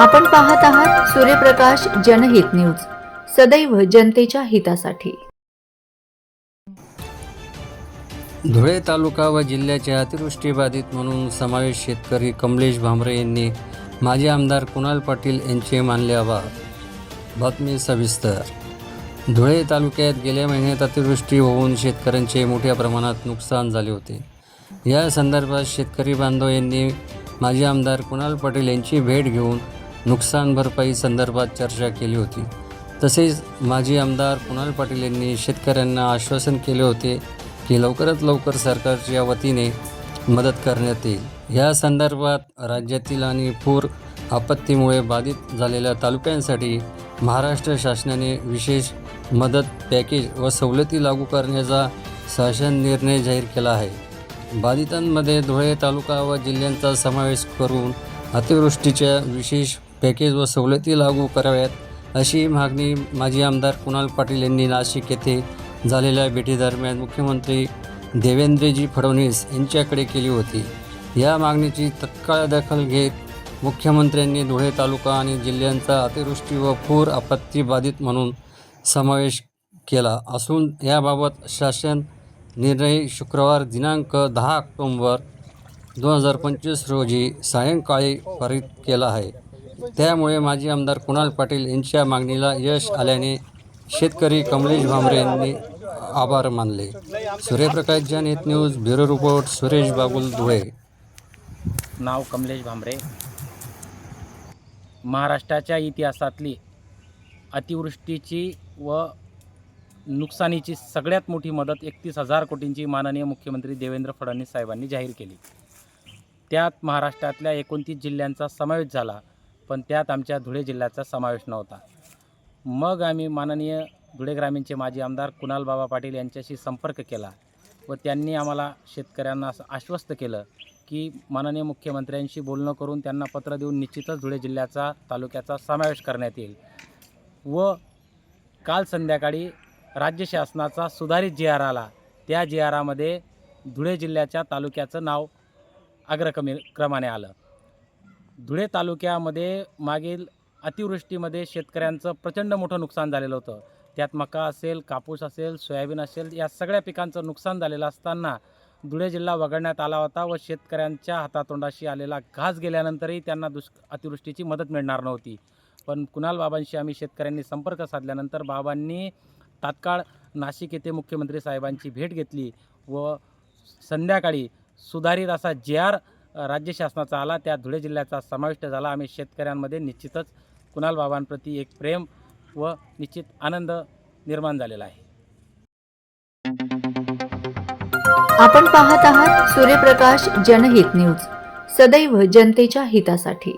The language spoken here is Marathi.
आपण पाहत आहात सूर्यप्रकाश जनहित न्यूज. सदैव जनतेच्या हितासाठी. धुळे तालुका व जिल्ह्याचे अतिवृष्टी बाधित म्हणून समावेश शेतकरी कमलेश भामरे यांनी माजी आमदार कुणाल पाटील यांचे मानले आभार. बातमी सविस्तर. धुळे तालुक्यात गेल्या महिन्यात अतिवृष्टी होऊन शेतकऱ्यांचे मोठ्या प्रमाणात नुकसान झाले होते. या संदर्भात शेतकरी बांधव यांनी माजी आमदार कुणाल पाटील यांची भेट घेऊन नुकसान भरपाई संदर्भात चर्चा केली होती. तसेच माजी आमदार कुणाल पाटील यांनी शेतकऱ्यांना आश्वासन केले होते की लवकरात लवकर सरकारच्या वतीने मदत करण्यात येईल. या संदर्भात राज्यातील आणि पूर आपत्तीमुळे बाधित झालेल्या तालुक्यांसाठी महाराष्ट्र शासनाने विशेष मदत पॅकेज व सवलती लागू करण्याचा शासन निर्णय जाहीर केला आहे. बाधितांमध्ये धुळे तालुका व जिल्ह्यांचा समावेश करून अतिवृष्टीच्या विशेष पॅकेज व सवलती लागू कराव्यात अशी मागणी माजी आमदार कुणाल पाटील यांनी नाशिक येथे झालेल्या भेटीदरम्यान मुख्यमंत्री देवेंद्रजी फडणवीस यांच्याकडे केली होती. या मागणीची तत्काळ दखल घेत मुख्यमंत्र्यांनी धुळे तालुका आणि जिल्ह्यांचा अतिवृष्टी व पूर आपत्ती बाधित म्हणून समावेश केला असून याबाबत शासन निर्णय शुक्रवार दिनांक दहा ऑक्टोंबर दोन हजार पंचवीस रोजी सायंकाळी पारित केला आहे. त्यामुळे माजी आमदार कुणाल पाटील यांच्या मागणीला यश आल्याने शेतकरी कमलेश भांबरे यांनी आभार मानले. Suryaprakash Janhit news bureau report Suresh Babul Dhule. नाव कमलेश भांबरे महाराष्ट्राच्या इतिहासातली अतिवृष्टीची व नुकसानीची सगळ्यात मोठी मदत एकतीस हजार कोटींची माननीय मुख्यमंत्री देवेंद्र फडणवीस साहेबांनी जाहीर केली. त्यात महाराष्ट्रातल्या एकोणतीस जिल्ह्यांचा समावेश झाला. पण त्यात आमच्या धुळे जिल्ह्याचा समावेश नव्हता. मग आम्ही माननीय धुळे ग्रामीणचे माजी आमदार कुणाल बाबा पाटील यांच्याशी संपर्क केला व त्यांनी आम्हाला शेतकऱ्यांना असं आश्वस्त केलं की माननीय मुख्यमंत्र्यांशी बोलणं करून त्यांना पत्र देऊन निश्चितच धुळे जिल्ह्याचा तालुक्याचा समावेश करण्यात येईल. व काल संध्याकाळी राज्य शासनाचा सुधारित जी आर आला. त्या जी आरामध्ये धुळे जिल्ह्याच्या तालुक्याचं नाव अग्रक्रमी क्रमाने आलं. धुळे तालुक्यामध्ये मागील अतिवृष्टीमध्ये शेतकऱ्यांचं प्रचंड मोठं नुकसान झालेलं होतं. त्यात मका असेल कापूस असेल सोयाबीन असेल या सगळ्या पिकांचं नुकसान झालेलं असताना धुळे जिल्हा वगळण्यात आला होता व शेतकऱ्यांच्या हातातोंडाशी आलेला घास गेल्यानंतरही त्यांना दुष् अतिवृष्टीची मदत मिळणार नव्हती. पण कुणाल बाबांशी आम्ही शेतकऱ्यांनी संपर्क साधल्यानंतर बाबांनी तात्काळ नाशिक येथे मुख्यमंत्री साहेबांची भेट घेतली व संध्याकाळी सुधारित असा जे आर राज्य शासनाचा आला त्या धुळे जिल्ह्याचा समाविष्ट झाला. आम्ही शेतकऱ्यांमध्ये निश्चितच कुणाल बाबांप्रती एक प्रेम व निश्चित आनंद निर्माण झालेला आहे. आपण पाहत आहात सूर्यप्रकाश जनहित न्यूज. सदैव जनतेच्या हितासाठी.